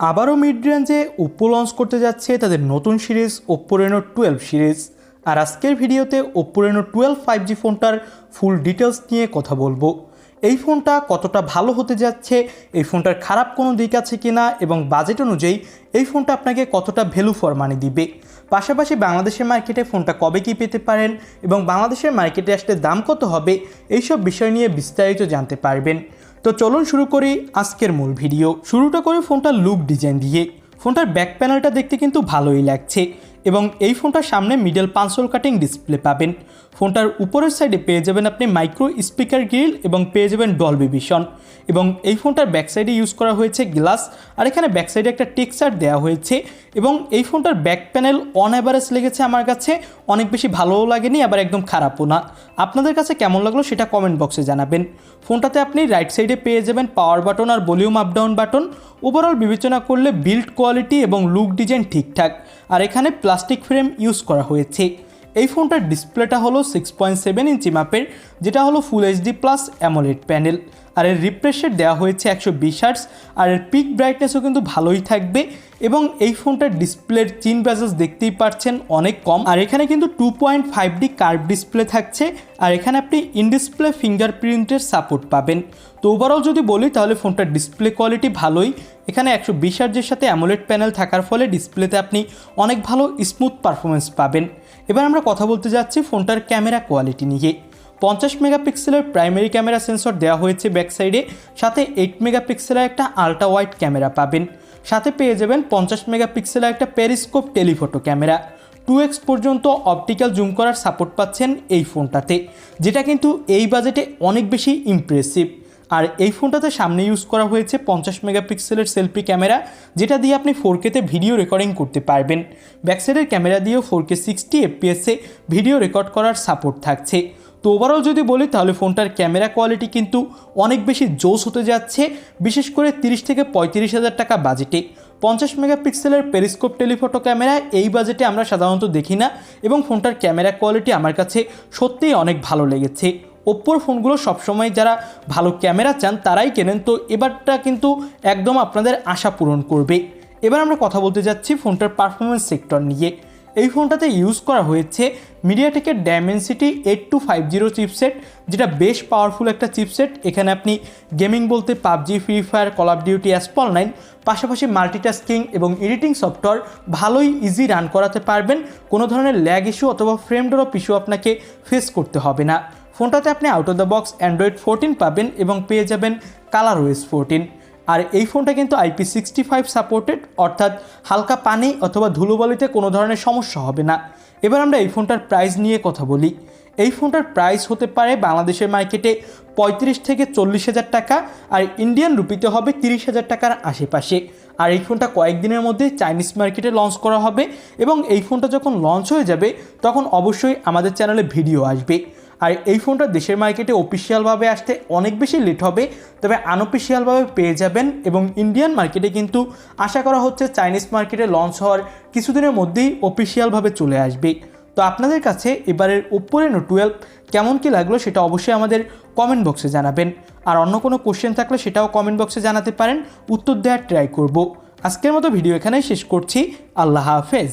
আবারও মিড রেঞ্জে Oppo launch করতে যাচ্ছে তাদের নতুন series Oppo Reno twelve series. আর আজকের ভিডিওতে Oppo Reno twelve five G ফোনটার ফুল ডিটেলস নিয়ে কথা বলব। এই ফোনটা কতটা ভালো হতে যাচ্ছে, এই ফোনটার খারাপ কোনো দিক আছে কিনা, এবং বাজেট অনুযায়ী এই ফোনটা আপনাকে কতটা ভ্যালু ফর মানি দিবে। পাশাপাশি বাংলাদেশের মার্কেটে ফোনটা কবে কি পেতে পারেন, এবং বাংলাদেশের মার্কেটে আসলে দাম কত হবে, এইসব বিষয় নিয়ে বিস্তারিত জানতে পারবেন। তো চলুন শুরু করি আজকের মূল ভিডিও। শুরুটা করি ফোনটার লুক ডিজাইন দিয়ে। ফোনটার ব্যাক প্যানেলটা দেখতে কিন্তু ভালোই লাগছে। এবং এই ফোনটার সামনে মিডল পাঁচল কাটিং ডিসপ্লে পাবেন। ফোনটার উপরের সাইডে পেয়ে যাবেন আপনি মাইক্রো স্পিকার গ্রিল এবং পেয়ে যাবেন ডলবি ভিশন এবং এই ফোনটার ব্যাক সাইডে ইউজ করা হয়েছে গ্লাস আর এখানে ব্যাক সাইডে একটা টেক্সচার দেওয়া হয়েছে। এবং এই ফোনটার ব্যাক প্যানেল অন অ্যাভারেজ লেগেছে আমার কাছে। অনেক বেশি ভালোও লাগেনি, আবার একদম খারাপও না। আপনাদের কাছে কেমন লাগল সেটা কমেন্ট বক্সে জানাবেন। ফোনটাতে আপনি রাইট সাইডে পেয়ে যাবেন পাওয়ার বাটন আর volume up down button overall বিবেচনা করলে বিল্ড কোয়ালিটি এবং লুক ডিজাইন ঠিকঠাক। আর এখানে প্লাস্টিক ফ্রেম ইউজ করা হয়েছে। এই ফোনটার ডিসপ্লেটা হলো সিক্স পয়েন্ট সেভেন ইঞ্চি মাপের, যেটা হলো full HD plus AMOLED panel আর এর রিফ্রেশের দেওয়া হয়েছে একশো বিশ আর এর পিক ব্রাইটনেসও কিন্তু ভালোই থাকবে। এবং এই ফোনটার ডিসপ্লের চিন ব্যাজেস দেখতেই পাচ্ছেন, অনেক কম। আর এখানে কিন্তু two point five D curve display থাকছে, আর এখানে আপনি ইন ডিসপ্লে ফিঙ্গারপ্রিন্টের সাপোর্ট পাবেন। তো ওভারঅল যদি বলি, তাহলে ফোনটার ডিসপ্লে কোয়ালিটি ভালোই। এখানে একশো বিশ হার্জের সাথে অ্যামোলেড প্যানেল থাকার ফলে ডিসপ্লেতে আপনি অনেক ভালো স্মুথ পারফরমেন্স পাবেন। এবার আমরা কথা বলতে যাচ্ছি ফোনটার ক্যামেরা কোয়ালিটি নিয়ে। পঞ্চাশ মেগাপিক্সেলের প্রাইমারি ক্যামেরা সেন্সর দেওয়া হয়েছে ব্যাক সাইডে সাথে এইট মেগাপিক্সেলের একটা আলট্রা ওয়াইড ক্যামেরা পাবেন। সাথে পেয়ে যাবেন পঞ্চাশ মেগাপিক্সেলের একটা periscope telephoto camera. Two X পর্যন্ত অপটিক্যাল জুম করার সাপোর্ট পাচ্ছেন এই ফোনটাতে, যেটা কিন্তু এই বাজেটে অনেক বেশি ইমপ্রেসিভ আর এই ফোনটাতে সামনে ইউজ করা হয়েছে পঞ্চাশ মেগাপিক্সেলের সেলফি ক্যামেরা, যেটা দিয়ে আপনি ফোর কেতে ভিডিও রেকর্ডিং করতে পারবেন। ব্যাকসাইডের ক্যামেরা দিয়েও ফোর কে সিক্সটি এফপিএসে ভিডিও রেকর্ড করার সাপোর্ট থাকছে। তো ওভারঅল যদি বলি তাহলে ফোনটার ক্যামেরা কোয়ালিটি কিন্তু অনেক বেশি জোস হতে যাচ্ছে, বিশেষ করে তিরিশ থেকে পঁয়ত্রিশ হাজার টাকা বাজেটে পঞ্চাশ মেগাপিক্সেলের পেরিস্কোপ টেলিফোটো ক্যামেরা এই বাজেটে আমরা সাধারণত দেখি না এবং ফোনটার ক্যামেরা কোয়ালিটি আমার কাছে সত্যিই অনেক ভালো লেগেছে। ওপ্পোর ফোনগুলো সবসময় যারা ভালো ক্যামেরা চান তারাই কেনেন, তো এবারটা কিন্তু একদম আপনাদের আশা পূরণ করবে। এবার আমরা কথা বলতে যাচ্ছি ফোনটার পারফরমেন্স সেক্টর নিয়ে। এই ফোনটাতে ইউজ করা হয়েছে মিডিয়াটেকের Dimensity eight two five zero chipset যেটা বেশ পাওয়ারফুল একটা চিপসেট এখানে আপনি গেমিং বলতে PUBG free fire call of duty asphalt nine পাশাপাশি মাল্টিটাস্কিং এবং এডিটিং সফটওয়্যার ভালোই ইজি রান করাতে পারবেন। কোনো ধরনের ল্যাগ ইস্যু অথবা ফ্রেম ড্রপ ইস্যু আপনাকে ফেস করতে হবে না। ফোনটাতে আপনি out of the box Android fourteen পাবেন এবং পেয়ে যাবেন কালার ওয়েস ফোরটিন আর এই ফোনটা কিন্তু আইপি সিক্সটি ফাইভ সাপোর্টেড অর্থাৎ হালকা পানি অথবা ধুলোবালিতে কোনো ধরনের সমস্যা হবে না। এবার আমরা এই ফোনটার প্রাইস নিয়ে কথা বলি। এই ফোনটার প্রাইস হতে পারে বাংলাদেশের মার্কেটে পঁয়ত্রিশ থেকে চল্লিশ হাজার টাকা আর ইন্ডিয়ান রুপিতে হবে তিরিশ হাজার টাকার আশেপাশে। আর এই ফোনটা কয়েকদিনের মধ্যে চাইনিজ মার্কেটে লঞ্চ করা হবে এবং এই ফোনটা যখন লঞ্চ হয়ে যাবে, তখন অবশ্যই আমাদের চ্যানেলে ভিডিও আসবে। আর এই ফোনটা দেশের মার্কেটে অফিসিয়ালভাবে আসতে অনেক বেশি লেট হবে, তবে আনঅফিসিয়ালভাবে পেয়ে যাবেন এবং ইন্ডিয়ান মার্কেটে কিন্তু আশা করা হচ্ছে চাইনিজ মার্কেটে লঞ্চ হওয়ার কিছুদিনের মধ্যেই অফিসিয়ালভাবে চলে আসবে। তো আপনাদের কাছে এবারের ওপ্পো রেনো টুয়েলভ কেমন কী লাগল সেটা অবশ্যই আমাদের কমেন্ট বক্সে জানাবেন। আর অন্য কোনো কোশ্চেন থাকলে সেটাও কমেন্ট বক্সে জানাতে পারেন, উত্তর দেওয়ার ট্রাই করব। আজকের মতো ভিডিও এখানেই শেষ করছি, আল্লাহ হাফেজ।